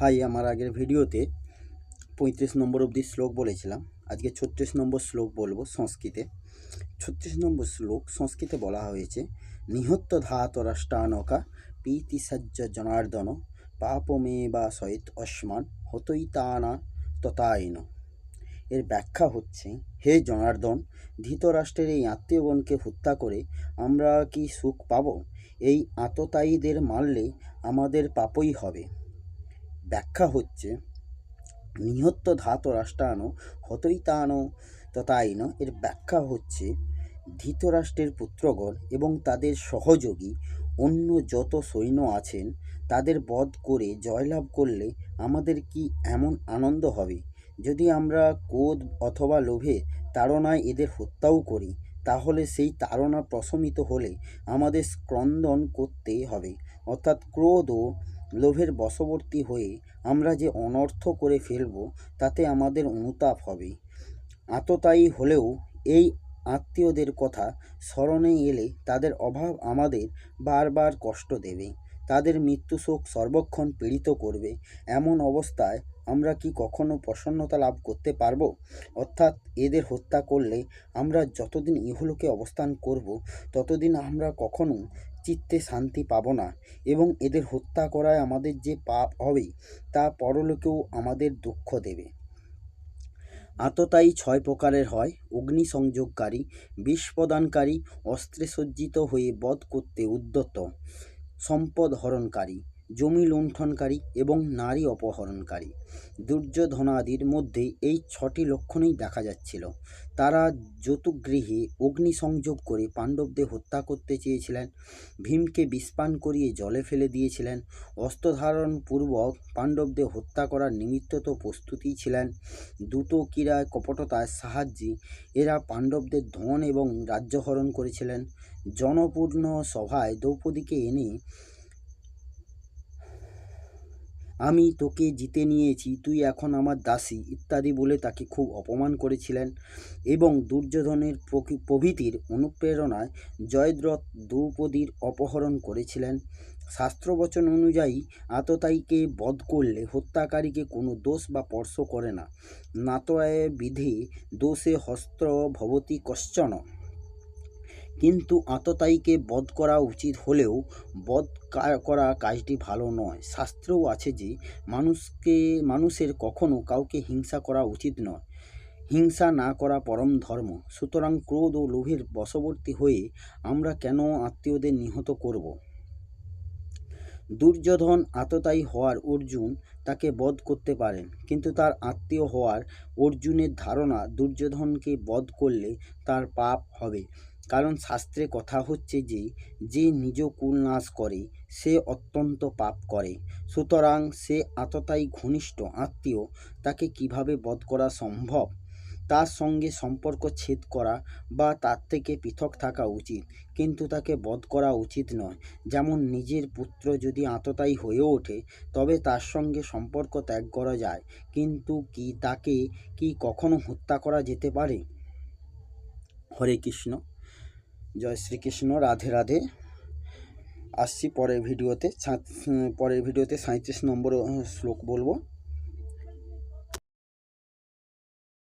High, আমার আগের ভিডিওতে পঁয়ত্রিশ নম্বর অবধি শ্লোক বলেছিলাম। আজকে ছত্রিশ নম্বর শ্লোক বলব সংস্কৃতে। ছত্রিশ নম্বর শ্লোক সংস্কৃতে বলা হয়েছে নিহত্য ধাতরাষ্টানকা প্রীতিসজ্জ জনার্দন পাপমে বা সহিত অস্মান হতৈতানা ততায়ন। এর ব্যাখ্যা হচ্ছে, হে জনার্দন, ধৃতরাষ্ট্রের এই আত্মীয়গণকে হত্যা করে আমরা কি সুখ পাব? এই আততায়ীদের মারলে আমাদের পাপই হবে। ব্যাখ্যা হচ্ছে নিহত্য ধাত রাষ্ট্রানো হতৈতান ততাইন এর ব্যাখ্যা হচ্ছে, ধৃতরাষ্ট্রের পুত্রগণ এবং তাদের সহযোগী অন্য যত সৈন্য আছেন, তাদের বধ করে জয়লাভ করলে আমাদের কি এমন আনন্দ হবে? যদি আমরা ক্রোধ অথবা লোভে তাড়নায় এদের হত্যাও করি, তাহলে সেই তাড়না প্রশমিত হলে আমাদের স্ক্রন্দন করতে হবে। অর্থাৎ ক্রোধ ও লোভের বশবর্তী হয়ে আমরা যে অনর্থ করে ফেলব, তাতে আমাদের অনুতাপ হবে। আততায়ী হলেও এই আত্মীয়দের কথা স্মরণে এলে তাদের অভাব আমাদের বারবার কষ্ট দেবে। তাদের মৃত্যু শোক সর্বক্ষণ পীড়িত করবে। এমন অবস্থায় আমরা কি কখনো প্রসন্নতা লাভ করতে পারব? অর্থাৎ এদের হত্যা করলে আমরা যতদিন ইহলোকে অবস্থান করব, ততদিন আমরা কখনো চিত্তে শান্তি পাব না। এবং এদের হত্যা করায় আমাদের যে পাপ হবে, তা পরলোকেও আমাদের দুঃখ দেবে। আততায়ী ছয় প্রকারের হয়। অগ্নি সংযোগকারী বিষ প্রদানকারী অস্ত্রে সজ্জিত হয়ে বধ করতে উদ্যত। সম্পদ হরণকারী। জমি লুণ্ঠনকারী এবং নারী অপহরণকারী। দুর্যোধনাদির মধ্যে এই ছটি লক্ষণেই দেখা যাচ্ছিল। তারা যতুগৃহে অগ্নিসংযোগ করে পাণ্ডবদের হত্যা করতে চেয়েছিলেন, ভীমকে বিষপান করিয়ে জলে ফেলে দিয়েছিলেন অস্ত্রধারণ পূর্বক পাণ্ডবদের হত্যা করার নিমিত্ত তো প্রস্তুতিই ছিলেন। দ্রুত ক্রীড়ায় কপটতার সাহায্যে এরা পাণ্ডবদের ধন এবং রাজ্যহরণ করেছিলেন। জনপূর্ণ সভায় দ্রৌপদীকে এনে আমি তোকে জিতে নিয়েছি, তুই এখন আমার দাসী, ইত্যাদি বলে তাকে খুব অপমান করেছিলেন এবং দুর্যোধনের প্রভৃতির অনুপ্রেরণায় জয়দ্রথ দ্রৌপদীর অপহরণ করেছিলেন। শাস্ত্রবচন অনুযায়ী, আততায়ীকে বধ করলে হত্যাকারীকে কোনো দোষ বা স্পর্শ করে না। নাতয়ে বিধি দোষে হস্ত ভবতি কশ্চন। কিন্তু আততায়ীকে বধ করা উচিত হলেও বধ করা কাজটি ভালো নয়। শাস্ত্রেও আছে যে, মানুষকে, মানুষের কখনো কাউকে হিংসা করা উচিত নয়। হিংসা না করা পরম ধর্ম। সুতরাং ক্রোধ ও লোভের বশবর্তী হয়ে আমরা কেন আত্মীয়দের নিহত করব? দুর্যোধন আততায়ী হওয়ার অর্জুন তাকে বধ করতে পারেন, কিন্তু তার আত্মীয় হওয়ার অর্জুনের ধারণা দুর্যোধনকে বধ করলে তার পাপ হবে। কারণ শাস্ত্রে কথা হচ্ছে যে যে নিজ কুল নাশ করে, সে অত্যন্ত পাপ করে। সুতরাং সে আততায়ী ঘনিষ্ঠ আত্মীয়, তাকে কীভাবে বধ করা সম্ভব? তার সঙ্গে সম্পর্ক ছেদ করা বা তার থেকে পৃথক থাকা উচিত, কিন্তু তাকে বধ করা উচিত নয়। যেমন নিজের পুত্র যদি আততায়ী হয়ে ওঠে, তবে তার সঙ্গে সম্পর্ক ত্যাগ করা যায়, কিন্তু কি তাকে কি কখনো হত্যা করা যেতে পারে? হরে কৃষ্ণ। জয় শ্রীকৃষ্ণ রাধে রাধে। আসছি পরের ভিডিওতে পরের ভিডিওতে সাঁত্রিশ নম্বর শ্লোক বলব।